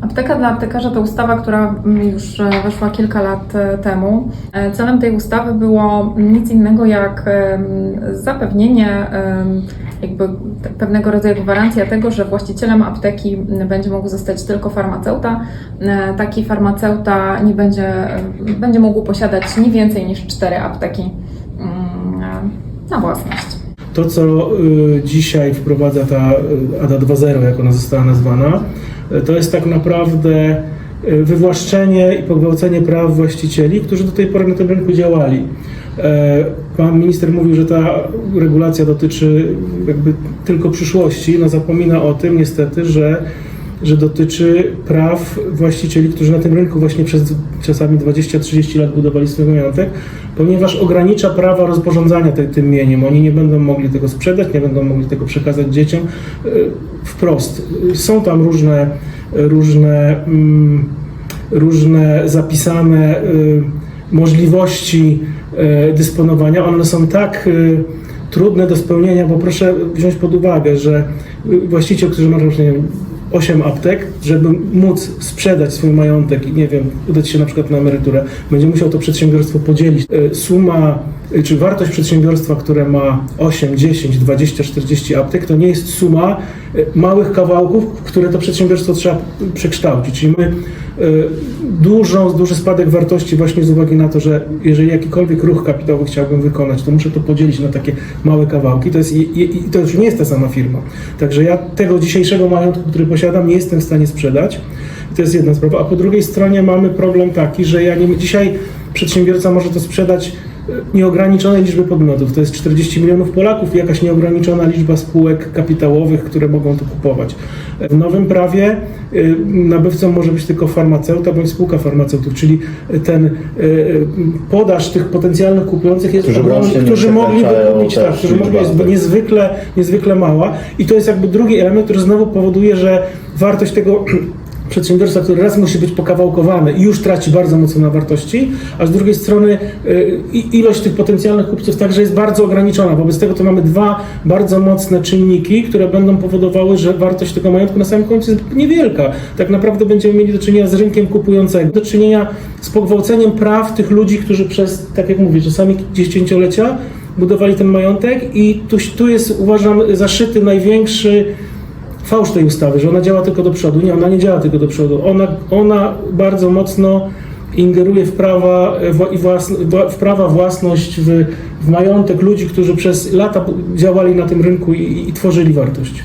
Apteka dla aptekarza to ustawa, która mm, już e, weszła kilka lat e, temu. E, Celem tej ustawy było nic innego jak zapewnienie jakby pewnego rodzaju gwarancja tego, że właścicielem apteki będzie mógł zostać tylko farmaceuta. Taki farmaceuta nie będzie, będzie mógł posiadać nie więcej niż cztery apteki mm, na własność. To, co y, dzisiaj wprowadza ta y, ADA 2.0, jak ona została nazwana, y, to jest tak naprawdę wywłaszczenie i pogwałcenie praw właścicieli, którzy do tej pory na tym rynku działali. E, Pan minister mówił, że ta regulacja dotyczy jakby tylko przyszłości, no zapomina o tym niestety, że że dotyczy praw właścicieli, którzy na tym rynku właśnie przez czasami 20-30 lat budowali swój majątek, ponieważ ogranicza prawa rozporządzania te, tym mieniem. Oni nie będą mogli tego sprzedać, nie będą mogli tego przekazać dzieciom. E, Wprost. Są tam różne, różne, mm, różne zapisane y, możliwości e, dysponowania. One są tak trudne do spełnienia, bo proszę wziąć pod uwagę, że właściciel, który ma na przykład, nie wiem, 8 aptek, żeby móc sprzedać swój majątek i nie wiem, udać się na przykład na emeryturę, będzie musiał to przedsiębiorstwo podzielić. E, Suma, czy wartość przedsiębiorstwa, które ma 8, 10, 20, 40 aptek, to nie jest suma e, małych kawałków, które to przedsiębiorstwo trzeba przekształcić. Czyli my e, dużą, duży spadek wartości właśnie z uwagi na to, że jeżeli jakikolwiek ruch kapitałowy chciałbym wykonać, to muszę to podzielić na takie małe kawałki. To jest, i, i, to już nie jest ta sama firma. Także ja tego dzisiejszego majątku, który posiadam, nie jestem w stanie sprzedać. To jest jedna sprawa. A po drugiej stronie mamy problem taki, że ja nie, dzisiaj przedsiębiorca może to sprzedać nieograniczonej liczby podmiotów. To jest 40 milionów Polaków i jakaś nieograniczona liczba spółek kapitałowych, które mogą to kupować. W nowym prawie y, nabywcą może być tylko farmaceuta bądź spółka farmaceutów, czyli ten y, y, podaż tych potencjalnych kupujących jest Którzy ogromny, którzy mogliby kupić, tak, którzy mogli jest niezwykle, niezwykle mała. I to jest jakby drugi element, który znowu powoduje, że wartość tego przedsiębiorstwa, który raz musi być pokawałkowany i już traci bardzo mocno na wartości, a z drugiej strony y, ilość tych potencjalnych kupców także jest bardzo ograniczona. Wobec tego to mamy dwa bardzo mocne czynniki, które będą powodowały, że wartość tego majątku na samym końcu jest niewielka. Tak naprawdę będziemy mieli do czynienia z rynkiem kupującego, do czynienia z pogwałceniem praw tych ludzi, którzy przez, tak jak mówię, czasami dziesięciolecia budowali ten majątek i tu, tu jest, uważam, zaszyty największy fałsz tej ustawy, że ona działa tylko do przodu. Nie, ona nie działa tylko do przodu. Ona, ona bardzo mocno ingeruje w prawa, e, wła- w prawa własność, w, w majątek ludzi, którzy przez lata działali na tym rynku i, i tworzyli wartość.